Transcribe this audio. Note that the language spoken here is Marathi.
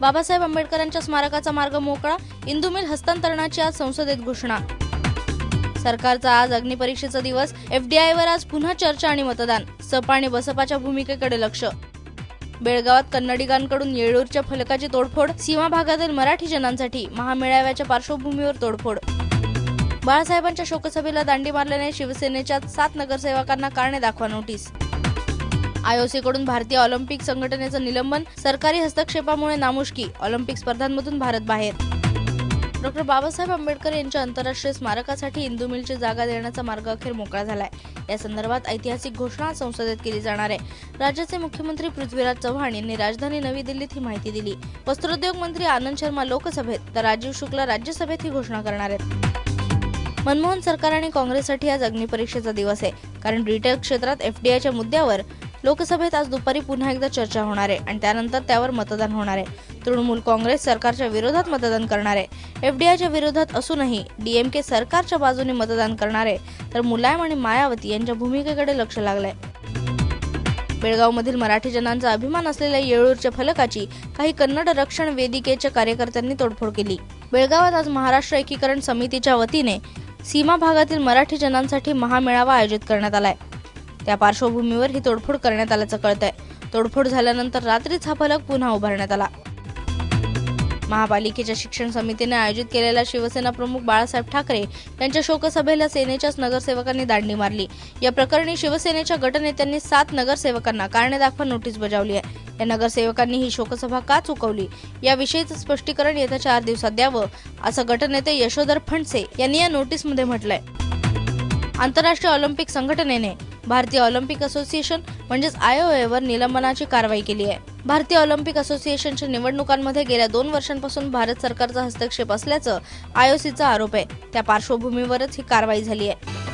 बाबासाहेब आंबेडकरांच्या स्मारकाचा मार्ग मोकळा इंदू मिल हस्तांतरणाची आज संसदेत घोषणा. सरकारचा आज अग्निपरीक्षेचा दिवस एफडीआयवर आज पुन्हा चर्चा आणि मतदान सपा आणि बसपाच्या भूमिकेकडे लक्ष. बेळगावात कन्नडिगांकडून येळूरच्या फलकाची तोडफोड सीमा भागातील मराठी जनांसाठी महामेळाव्याच्या पार्श्वभूमीवर तोडफोड. बाळासाहेबांच्या शोकसभेला दांडी मारल्याने शिवसेनेच्या सात नगरसेवकांना कारणे दाखवा नोटीस. आयओसीकडून भारतीय ऑलिम्पिक संघटनेचं निलंबन सरकारी हस्तक्षेपामुळे नामुष्की ऑलिम्पिक स्पर्धांमधून भारत बाहेर. डॉक्टर बाबासाहेब आंबेडकर यांच्या आंतरराष्ट्रीय स्मारकासाठी इंदू मिलची जागा देण्याचा मार्ग अखेर मोकळा झालाय. या संदर्भात ऐतिहासिक घोषणा संसदेत केली जाणार आहे. राज्याचे मुख्यमंत्री पृथ्वीराज चव्हाण यांनी राजधानी नवी दिल्लीत ही माहिती दिली. वस्त्रोद्योग मंत्री आनंद शर्मा लोकसभेत तर राजीव शुक्ला राज्यसभेत ही घोषणा करणार आहेत. मनमोहन सरकार आणि काँग्रेससाठी आज अग्निपरीक्षेचा दिवस आहे. कारण रिटेल क्षेत्रात एफडीआयच्या मुद्द्यावर लोकसभेत आज दुपारी पुन्हा एकदा चर्चा होणार आहे आणि त्यानंतर त्यावर मतदान होणार आहे. तृणमूल काँग्रेस सरकारच्या विरोधात मतदान करणार आहे. एफडीआयच्या विरोधात असूनही डीएमके सरकारच्या बाजूने मतदान करणार आहे. तर मुलायम आणि मायावती यांच्या भूमिकेकडे लक्ष लागलंय. बेळगावमधील मराठी जनांचा अभिमान असलेल्या येळूरच्या फलकाची काही कन्नड रक्षण वेदिकेच्या कार्यकर्त्यांनी तोडफोड केली. बेळगावात आज महाराष्ट्र एकीकरण समितीच्या वतीने सीमा भागातील मराठी जनांसाठी महामेळावा आयोजित करण्यात आलाय. त्या पार्श्वभूमीवर ही तोडफोड करण्यात आल्याचं कळतंय. तोडफोड झाल्यानंतर रात्रीच हा फलक पुन्हा उभारण्यात आला. महापालिकेच्या शिक्षण समितीने आयोजित केलेल्या शिवसेना प्रमुख बाळासाहेब ठाकरे यांच्या शोकसभेला सेनेच्याच नगरसेवकांनी दांडी मारली. या प्रकरणी शिवसेनेच्या गटनेत्यांनी सात नगरसेवकांना कारणे दाखवा नोटीस बजावली आहे. या नगरसेवकांनी ही शोकसभा का चुकवली? याविषयीचं स्पष्टीकरण येत्या चार दिवसात द्यावं असं गटनेते यशोधर फणसे यांनी या नोटीसमध्ये म्हटलंय. आंतरराष्ट्रीय ऑलिम्पिक संघटनेने भारतीय ऑलिम्पिक असोसिएशन म्हणजेच आय ओ एवर निलंबनाची कारवाई केली आहे. भारतीय ऑलिम्पिक असोसिएशनच्या निवडणुकांमध्ये गेल्या दोन वर्षांपासून भारत सरकारचा हस्तक्षेप असल्याचं आयओसीचा आरोप आहे. त्या पार्श्वभूमीवरच ही कारवाई झाली आहे.